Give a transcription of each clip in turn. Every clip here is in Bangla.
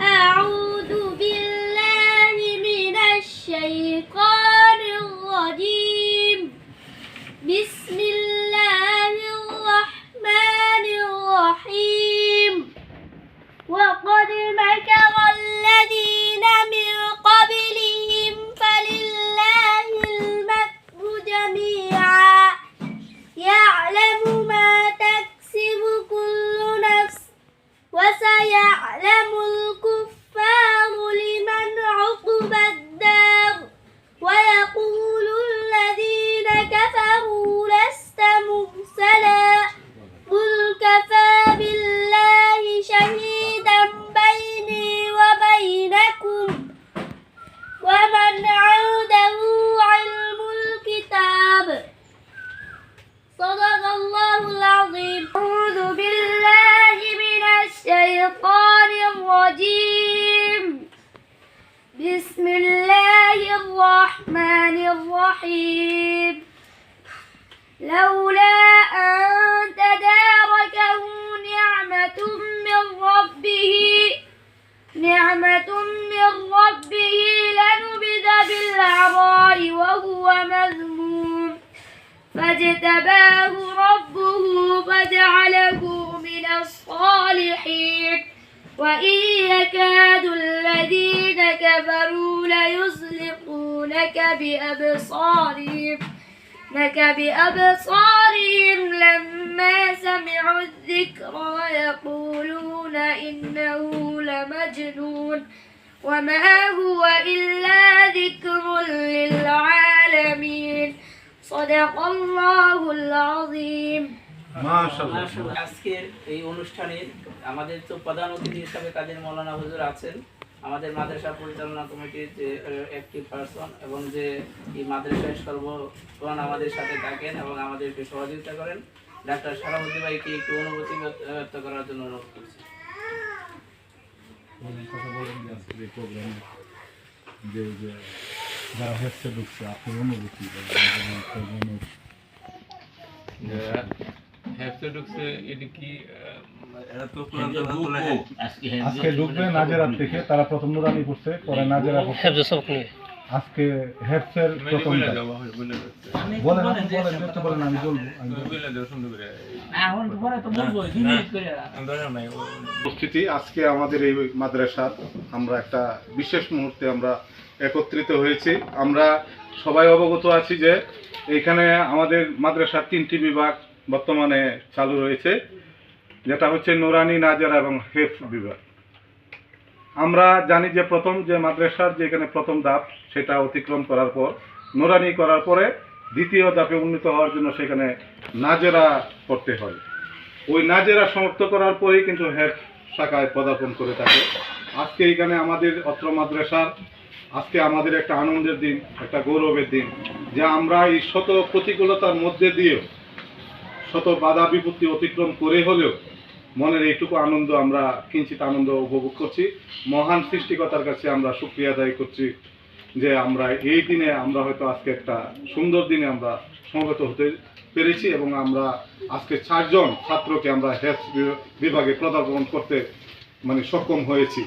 أعوذ بالله من الشيطان الرجيم. بسم الله الرحمن الرحيم. وقد مكر الذين من قبلهم بسم الله الرحمن الرحيم. لولا أن تداركه نعمة من ربه نعمة من ربه لنبذ بالعراء وهو مذموم. فاجتباه ربه فجعله من الصالحين. وإن يكاد الذين كفروا ليزلقونك بأبصارهم لك بأبصارهم لما سمعوا الذكر ويقولون إنه لمجنون وما هو إلا ذكر للعالمين صدق الله العظيم আজকের এই অনুষ্ঠানে আমাদের তো প্রধান অতিথি হিসাবে কাদের মৌলানা হুজুর আছেন। আমাদের মাদ্রাসা পরিচালনা কমিটির যে অ্যাক্টিভ পারসন এবং যে এই মাদ্রাসায় সর্বক্ষণ আমাদের সাথে থাকেন এবং আমাদেরকে সহযোগিতা করেন ডাক্তার সারামুদ্দি ভাইকে একটু অনুভূতি ব্যক্ত করার জন্য অনুরোধ করছি। কথা বলেন যে আজকের এই প্রোগ্রামে যে যে যারা হেসে ঢুকছে আপনার অনুভূতি এটা কি আজকে ঢুকবে নাজেরা থেকে তারা প্রথম নুরানি করছে পরে নাজেরা আজকে হেডসের প্রথম বলে কাজ। যাওয়া হয় বলেন আপনি বলেন বলেন আমি বলব এখন দরকার নাই উপস্থিতি আজকে আমাদের এই মাদ্রাসা আমরা একটা বিশেষ মুহূর্তে আমরা একত্রিত হয়েছি। আমরা সবাই অবগত আছি যে এইখানে আমাদের মাদ্রাসার তিনটি বিভাগ বর্তমানে চালু রয়েছে, যেটা হচ্ছে নুরানি নাজারা এবং হেফ বিভাগ। আমরা জানি যে প্রথম যে মাদ্রাসার যে এখানে প্রথম ধাপ, সেটা অতিক্রম করার পর, নুরানি করার পরে দ্বিতীয় ধাপে উন্নীত হওয়ার জন্য সেখানে নাজেরা করতে হয়। ওই নাজেরা সমাপ্ত করার পরেই কিন্তু হেড শাখায় পদার্পণ করে থাকে। আজকে এখানে আমাদের অত্র মাদ্রাসার, আজকে আমাদের একটা আনন্দের দিন, একটা গৌরবের দিন, যে আমরা এই শত প্রতিকূলতার মধ্যে দিয়েও শত বাধা বিপত্তি অতিক্রম করে হলেও মনের এইটুকু আনন্দ আমরা, কিঞ্চিত আনন্দ উপভোগ করছি। মহান সৃষ্টিকতার কাছে আমরা সুক্রিয়া আদায় করছি যে আমরা এই দিনে আমরা হয়তো আজকে একটা সুন্দর দিনে আমরা সমবেত হতে পেরেছি এবং আমরা আজকে চারজন ছাত্রকে আমরা হেলথ বিভাগে পদার্পণ করতে মানে সক্ষম হয়েছি।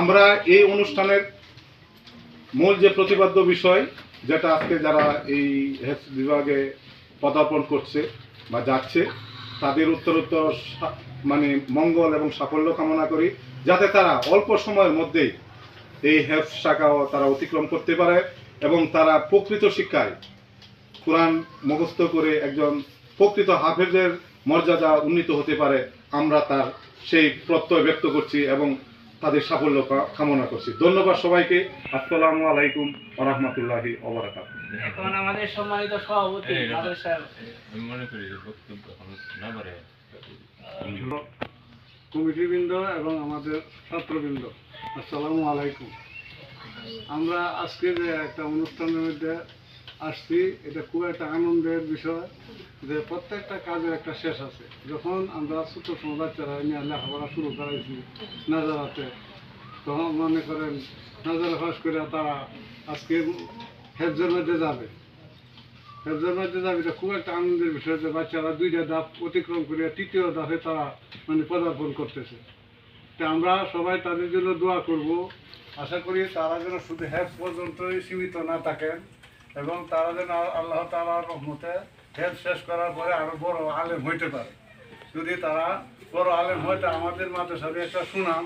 আমরা এই অনুষ্ঠানের মূল যে প্রতিপাদ্য বিষয়, যেটা আজকে যারা এই হেলথ বিভাগে পদার্পণ করছে বা যাচ্ছে, তাদের উত্তরোত্তর মানে মঙ্গল এবং সাফল্য কামনা করি, যাতে তারা অল্প সময়ের মধ্যেই এই হেলথ শাখাও তারা অতিক্রম করতে পারে এবং তারা প্রকৃত শিক্ষায় কোরআন মুখস্থ করে একজন প্রকৃত হাফেজের মর্যাদা উন্নীত হতে পারে। আমরা তার সেই প্রত্যয় ব্যক্ত করছি এবং তাদের সাফল্য কামনা করছি। ধন্যবাদ সবাইকে। আসসালামু আলাইকুম রহমতুল্লাহি ওবরাকাত এখন আমাদের সম্মানিত সভাপতি এই, আমি মনে করি যে বক্তব্য না পারে কমিটিবৃন্দ এবং আমাদের ছাত্রবৃন্দ আসসালামু আলাইকুম। আমরা আজকে যে একটা অনুষ্ঠানের মধ্যে আসছি, এটা খুব একটা আনন্দের বিষয় যে প্রত্যেকটা কাজের একটা শেষ আছে। যখন আমরা ছোট সময় বাচ্চারা নিয়ে লেখাপড়া শুরু করাইছি নাজারাতে, তখন মনে করেন নাজারা ফাঁস করে তারা আজকে হেফজের মধ্যে যাবে। হেফজের মধ্যে যাবে, এটা খুব একটা আনন্দের বিষয় যে বাচ্চারা দুইটা ধাপ অতিক্রম করে তৃতীয় ধাপে তারা মানে পদার্পণ করতেছে। তা আমরা সবাই তাদের জন্য দোয়া করব। আশা করি তারা যেন শুধু হ্যাজ পর্যন্তই সীমিত না থাকেন। এবং তারা যেন আল্লাহ তালার রহমতে হেল্প শেষ করার পরে আরও বড় আলেম হইতে পারে। যদি তারা বড় আলেম হয়তো আমাদের মাদ্রাসার একটা সুনাম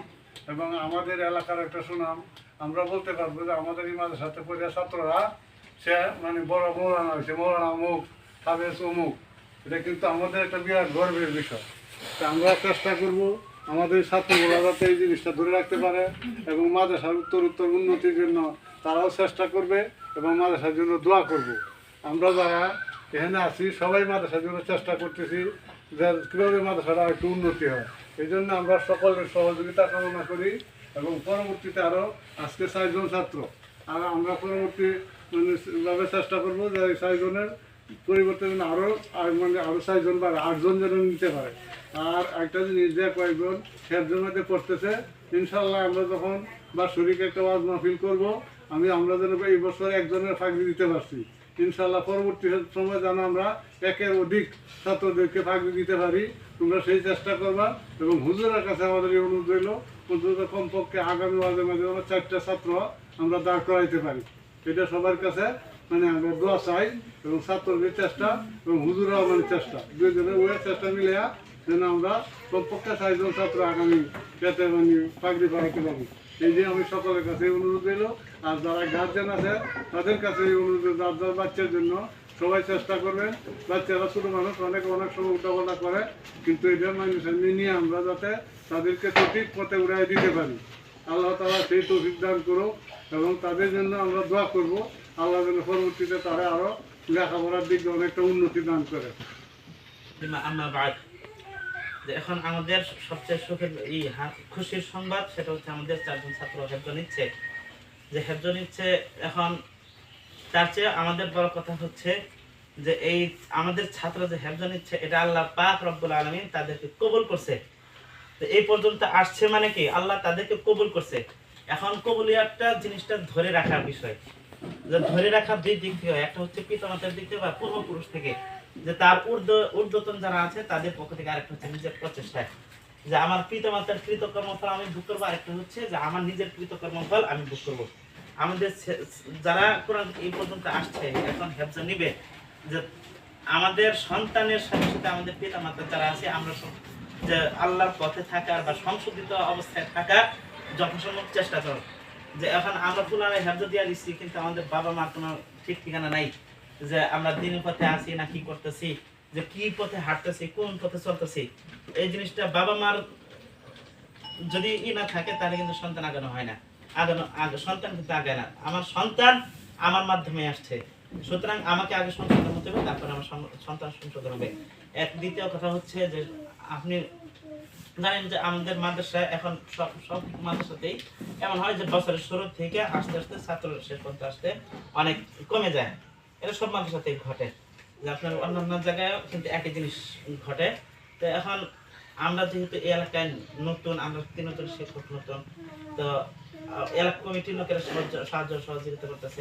এবং আমাদের এলাকার একটা সুনাম। আমরা বলতে পারব যে আমাদের এই মাদ্রাসাতে পড়ে ছাত্ররা, সে মানে বড় মৌলানা হয়েছে, মৌলানা অমুক হাবেজ অমুক। এটা কিন্তু আমাদের একটা বিরাট গর্বের বিষয়। তা আমরা চেষ্টা করব আমাদের ছাত্রগুলো যাতে এই জিনিসটা ধরে রাখতে পারে এবং মাদ্রাসার উত্তর উত্তর উন্নতির জন্য তারাও চেষ্টা করবে। এবং মাদ্রাসার জন্য দোয়া করব। আমরা যারা এখানে আছি, সবাই মাদ্রাসার জন্য চেষ্টা করতেছি যে কীভাবে মাদ্রাসাটা একটু উন্নতি হয়। এই জন্য আমরা সকলের সহযোগিতা কামনা করি এবং পরবর্তীতে আরও আজকে চারজন ছাত্র। আর আমরা পরবর্তী মানে ভাবে চেষ্টা করব যে এই চারজনের পরিবর্তে আরও মানে আরও চারজন বা আটজন যেন নিতে পারে। আর একটা জিনিস যে কয়েকজন একজন মধ্যে পড়তেছে ইনশাল্লাহ আমরা যখন বা শরীরকে একটা ওয়াজ মাহফিল করব আমি আমরা যেন এই বছর একজনের ফাঁকি দিতে পারছি। ইনশাল্লাহ পরবর্তী সময় যেন আমরা একের অধিক ছাত্রদেরকে ফাঁকি দিতে পারি, তোমরা সেই চেষ্টা করবা এবং হুজুরের কাছে আমাদের এই অনুরোধ রইল, অন্তত কমপক্ষে আগামী মাঝে মাঝে আমরা চারটা ছাত্র আমরা দাঁড় করাইতে পারি। এটা সবার কাছে মানে আমরা দোয়া চাই এবং ছাত্রদের চেষ্টা এবং হুজুরাও মানে চেষ্টা। দুইজনের ওয়ের চেষ্টা মিলে যেন আমরা কমপক্ষে চারজন ছাত্র আগামী পেতে মানে পাগড়ি পাড়াতে পারি। এই যে আমি সকলের কাছে অনুরোধ রইল, আর যারা গার্জেন আছে, তাদের কাছে এই অনুরোধ যার যার বাচ্চার জন্য সবাই চেষ্টা করবেন। বাচ্চারা ছোটো মানুষ, অনেক অনেক সময় উল্টাপাল্টা করে, কিন্তু এটা মানুষের নিয়ে আমরা যাতে তাদেরকে সঠিক পথে উড়াই দিতে পারি। আল্লাহ তালা সেই তৌফিক দান করুক, এবং তাদের জন্য আমরা দোয়া করব, আল্লাহ যেন পরবর্তীতে তারা আরও লেখাপড়ার দিকে অনেকটা উন্নতি দান করে। এখন আমাদের সবচেয়ে সুখের এই খুশির সংবাদ সেটা হচ্ছে আমাদের চারজন ছাত্র হেফজ নিচ্ছে। যে হেফজ নিচ্ছে এখন তার চেয়ে আমাদের বড় কথা হচ্ছে যে এই আমাদের ছাত্র যে হেফজ নিচ্ছে, এটা আল্লাহ পাক রব্বুল আলমিন তাদেরকে কবুল করছে। তো এই পর্যন্ত আসছে মানে কি? আল্লাহ তাদেরকে কবুল করছে। এখন কবুলিয়াতটা জিনিসটা ধরে রাখার বিষয়। যে ধরে রাখার দুই দিক থেকে। একটা হচ্ছে পিতামাতার দিক থেকে বা পূর্বপুরুষ থেকে। যে তার ঊর্ধ্ব, ঊর্ধ্বতন যারা আছে, তাদের পক্ষ থেকে আরেকটা হচ্ছে নিজের প্রচেষ্টায় যে আমার কৃতমাতার কৃতকর্মফল আমি ভোগ করব, আরেকটা হচ্ছে যে আমার নিজের কৃতকর্মফল আমি ভোগ করব। আমাদের যারা কোরআন এই পর্যন্ত আসছে, এখন হেফজা নিবে, যে আমাদের সন্তানের সাথে সাথে আমাদের পিতামাতা যারা আছে, আমরা যে আল্লাহর পথে থাকার বা সংশোধিত অবস্থায় থাকার যথাসম্ভব চেষ্টা করো। যে এখন আমরা ফুলানে হেফজা দিয়ে দিচ্ছি, কিন্তু আমাদের বাবা মার কোনো ঠিক ঠিকানা নাই। যে আমরা দিনের পথে আছি না কি করতেছি, যে কি পথে হাঁটতেছি, কোন পথে চলতেছি, এই জিনিসটা বাবা মার যদি ই না থাকে, তাহলে কিন্তু সন্তান আগানো হয় না। আগানো, আগে সন্তান কিন্তু আগায় না। আমার সন্তান আমার মাধ্যমে আসছে। সুতরাং আমাকে আগে সংশোধন হতে হবে, তারপরে আমার সন্তান সংশোধন হবে। এক দ্বিতীয় কথা হচ্ছে যে, আপনি জানেন যে আমাদের মাদ্রাসায় এখন সব সব মাদ্রাসাতেই এমন হয় যে বছরের শুরু থেকে আস্তে আস্তে ছাত্র শেষ করতে আসতে অনেক কমে যায়। এটা সব মাদ্রাসাতেই ঘটে। যে আপনার অন্যান্য জায়গায় কিন্তু একই জিনিস ঘটে। তো এখন আমরা যেহেতু এলাকায় নতুন, আমরা তিনজন শিক্ষক নতুন। তো এলাকা কমিটির লোকেরা সাহায্য সহযোগিতা করতেছে।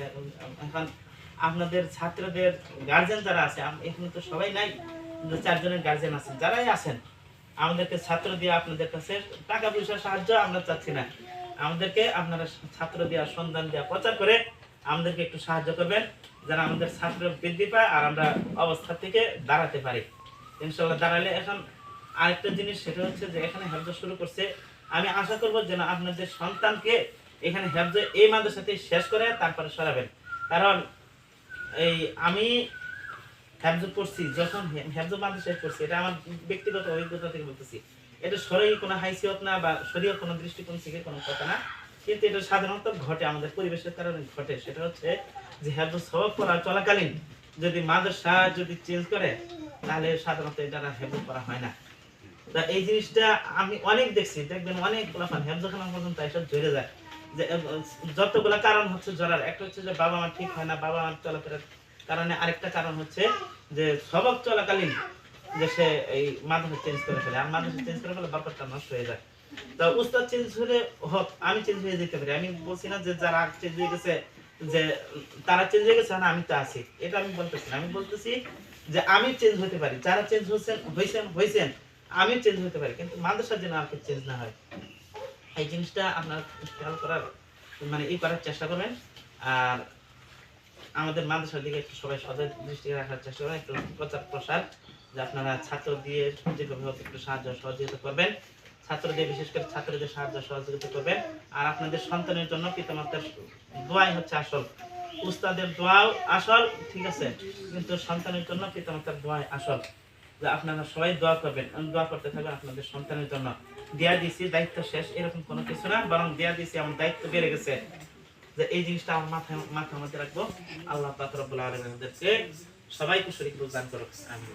এখন আপনাদের ছাত্রদের গার্জেন যারা আছে এখানে তো সবাই নাই চারজনের গার্জেন আছেন যারাই আছেন, আমাদেরকে ছাত্র দিয়ে আপনাদের কাছে টাকা পয়সার সাহায্য আমরা চাচ্ছি না। আমাদেরকে আপনারা ছাত্র দেওয়া সন্ধান দেওয়া প্রচার করে আমাদেরকে একটু সাহায্য করবেন। যেন আমাদের ছাত্র বৃদ্ধি পায় আর আমরা অবস্থা থেকে দাঁড়াতে পারি। ইনশাল্লাহ দাঁড়ালে এখন আরেকটা জিনিস, সেটা হচ্ছে যে এখানে হেফজ শুরু করছে। আমি আশা করব যেন আপনাদের সন্তানকে এখানে হেফজ এই মাদ্রাসাতে শেষ করে তারপরে সরাবেন। কারণ এই আমি হেফজ করছি, যখন হেফজ মাদ্রাসায় পড়ছি এটা আমার ব্যক্তিগত অভিজ্ঞতা থেকে বলতেছি। এটা শরীর কোনো হাইসিয়ত না বা শরীর কোনো দৃষ্টিকোণ থেকে কোনো কথা না। কিন্তু এটা সাধারণত ঘটে, আমাদের পরিবেশের কারণে ঘটে। সেটা হচ্ছে যে হেফজ সবক পড়া চলাকালীন যদি মাদ্রাসা যদি চেঞ্জ করে, তাহলে সাধারণত এটা হেফজ করা হয় না। তা এই জিনিসটা আমি অনেক দেখছি, দেখবেন অনেক পোলাপান হেফজখানা পর্যন্ত এসব জড়ে যায়। যে যতগুলা কারণ হচ্ছে জড়ার একটা হচ্ছে যে বাবা মা ঠিক হয় না, বাবা মার চলাফেরার কারণে আরেকটা কারণ হচ্ছে যে সবক চলাকালীন যে সে এই মাদ্রাসা চেঞ্জ করে ফেলে। আর মাদ্রাসা চেঞ্জ করে ফেলে ব্যাপারটা নষ্ট হয়ে যায়। তা উস্তাদ চেঞ্জ হলে হোক, আমি চেঞ্জ হয়ে যেতে পারি। আমি বলছি না যে যারা চেঞ্জ হয়ে গেছে, যে তারা চেঞ্জ হয়ে গেছে না, আমি তো আছি। এটা আমি বলতেছি আমি বলতেছি যে আমি চেঞ্জ হতে পারি। যারা চেঞ্জ হচ্ছেন হয়েছেন হয়েছেন আমি চেঞ্জ হতে পারি। কিন্তু মাদ্রাসার আর চেঞ্জ না হয়। এই জিনিসটা আপনার খেয়াল করার মানে ই করার চেষ্টা করবেন। আর আমাদের মাদ্রাসার দিকে একটু সবাই সদয় দৃষ্টি রাখার চেষ্টা করবেন। একটু প্রচার প্রসার যে আপনারা ছাত্র দিয়ে যেভাবে একটু সাহায্য সহযোগিতা করবেন। ছাত্রদের, বিশেষ করে ছাত্রদের সাহায্য সহযোগিতা করবেন। আর আপনাদের সন্তানের জন্য পিতামাতার দোয়াই হচ্ছে আসল। উস্তাদের দোয়াও আসল, ঠিক আছে? কিন্তু সন্তানের জন্য পিতামাতার দোয়াই আসল। যে আপনারা সবাই দোয়া করবেন দোয়া করতে থাকবেন আপনাদের সন্তানের জন্য। দেয়া দিছি, দায়িত্ব শেষ, এরকম কোনো কিছু না, বরং দেয়া দিছি, আমার দায়িত্ব বেড়ে গেছে। যে এই জিনিসটা আমার মাথায়, মাথার মধ্যে রাখব। আল্লাহ পাক রব্বুল সবাইকে শরীর দান করুক। আমিন।